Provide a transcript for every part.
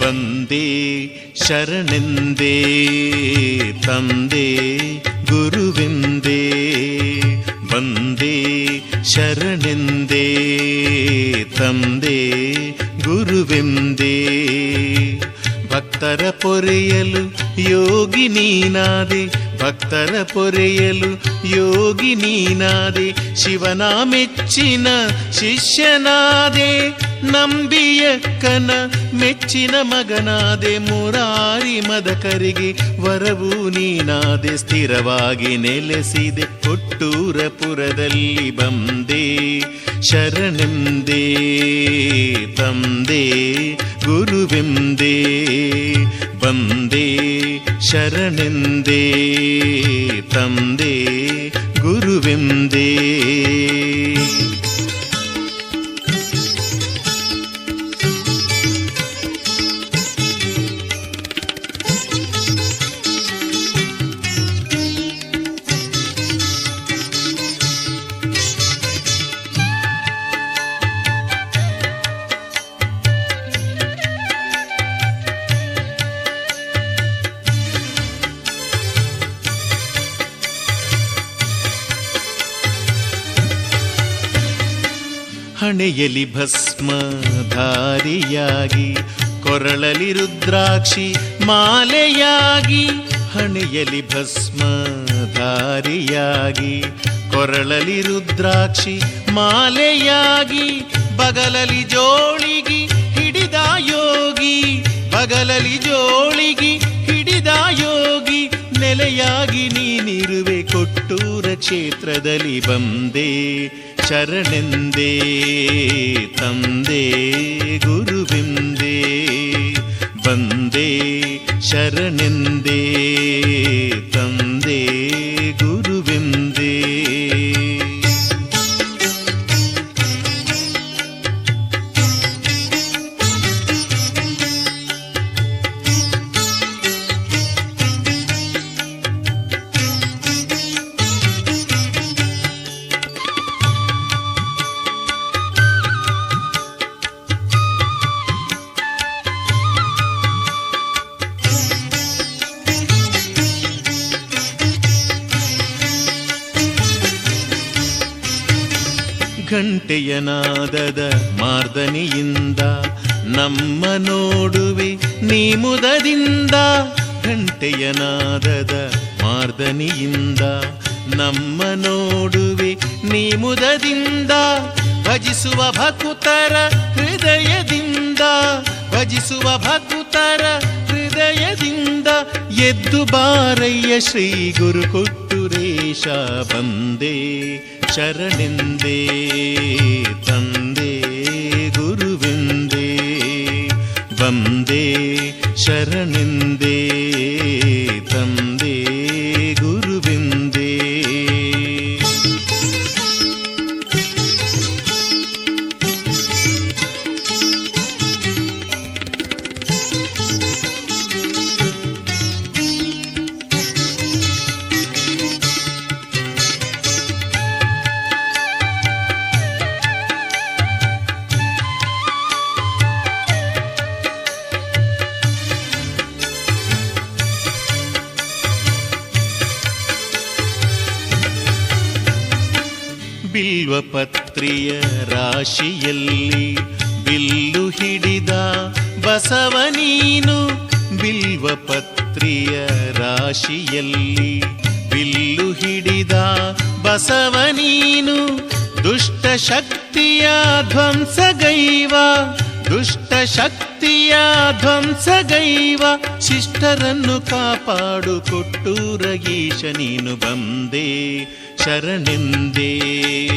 ಬಂದೇ ಶರಣೆಂದೇ ತಂದೆ ಗುರುವೆಂದೇ ಬಂದೇ ಶರಣೆಂದೇ ತಂದೆ ಗುರುವೆಂದೇ ಭಕ್ತರ ಪೊರೆಯಲು ಯೋಗಿ ನೀನಾದೆ ಭಕ್ತರ ಪೊರೆಯಲು ಯೋಗಿ ನೀನಾದೆ ಶಿವನ ಮೆಚ್ಚಿನ ಶಿಷ್ಯನಾದೆ ನಂಬಿಯಕ್ಕನ ಮೆಚ್ಚಿನ ಮಗನಾದೆ, ಮುರಾರಿ ಮದಕರಿಗೆ ವರವು ನೀನಾದೆ, ಸ್ಥಿರವಾಗಿ ನೆಲೆಸಿದೆ ಕೊಟ್ಟೂರಪುರದಲ್ಲಿ ಬಂದೆ, ಶರಣೆಂದೇ, ತಂದೆ, ಗುರುವೆಂದೇ, ಬಂದೇ ಶರಣೆಂದೇ ತಂದೆ ಗುರುವೆಂದೇ ಹಣೆಯಲಿ ಭಸ್ಮ ಧಾರಿಯಾಗಿ ಕೊರಳಲಿ ರುದ್ರಾಕ್ಷಿ ಮಾಲೆಯಾಗಿ ಹಣೆಯಲಿ ಭಸ್ಮ ಧಾರಿಯಾಗಿ ಕೊರಳಲಿ ರುದ್ರಾಕ್ಷಿ ಮಾಲೆಯಾಗಿ, ಬಗಲಲಿ ಜೋಳಿಗಿ ಹಿಡಿದ ಯೋಗಿ, ಬಗಲಲಿ ಜೋಳಿಗಿ ಹಿಡಿದ ಯೋಗಿ, ನೆಲೆಯಾಗಿ ನೀನಿರುವೆ ಕೊಟ್ಟೂರ ಕ್ಷೇತ್ರದಲ್ಲಿ ಬಂದೇ. ಶರಣೆಂದೇ ತಂದೆ ಗುರುವೆಂದೇ ಬಂದೇ ಶರಣೆಂದೇ ತಂದೆ ಗಂಟೆಯ ನಾದದ ಮಾರ್ದನಿಯಿಂದ ನಮ್ಮ ನೋಡುವೆ ನೀ ಮುದದಿಂದ ಗಂಟೆಯ ನಾದದ ಮಾರ್ದನಿಯಿಂದ ನಮ್ಮ ನೋಡುವೆ ನೀ ಮುದದಿಂದ ಭಜಿಸುವ ಭಕುತರ ಹೃದಯದಿಂದ ಭಜಿಸುವ ಭಕುತರ ಹೃದಯದಿಂದ ಎದ್ದು ಬಾರಯ್ಯ ಶ್ರೀ ಗುರು ಕೊಟ್ಟುರೇಶ ಬಂದೇ ಶರಣೆಂದೇ ತಂದೆ ಗುರುವೆಂದೇ ಬಂದೇ ಶರಣೆಂದೇ ಬಿಲ್ವಪತ್ರಿಯ ರಾಶಿಯಲ್ಲಿ ಬಿಲ್ಲು ಹಿಡಿದ ಬಸವನೀನು ಬಿಲ್ವ ಬಿಲ್ವಪತ್ರಿಯ ರಾಶಿಯಲ್ಲಿ ಬಿಲ್ಲು ಹಿಡಿದ ಬಸವನೀನು ದುಷ್ಟಶಕ್ತಿಯ ದುಷ್ಟ ಶಕ್ತಿಯ ಧ್ವಂಸಗೈವ, ದುಷ್ಟ ಶಕ್ತಿಯ ಧ್ವಂಸಗೈವ, ಶಿಷ್ಟರನ್ನು ಕಾಪಾಡು ಕೊಟ್ಟು ರಗೀಶ ನೀನು ಬಂದೇ ಶರಣೆಂದೇ.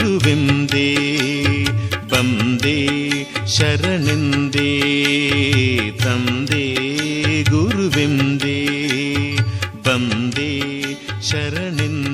ഗുരുവെന്തേ ബന്ദേ ശരണെന്തേ തന്തേ ഗുരുവെന്തേ ബന്ദേ ശരണെന്തേ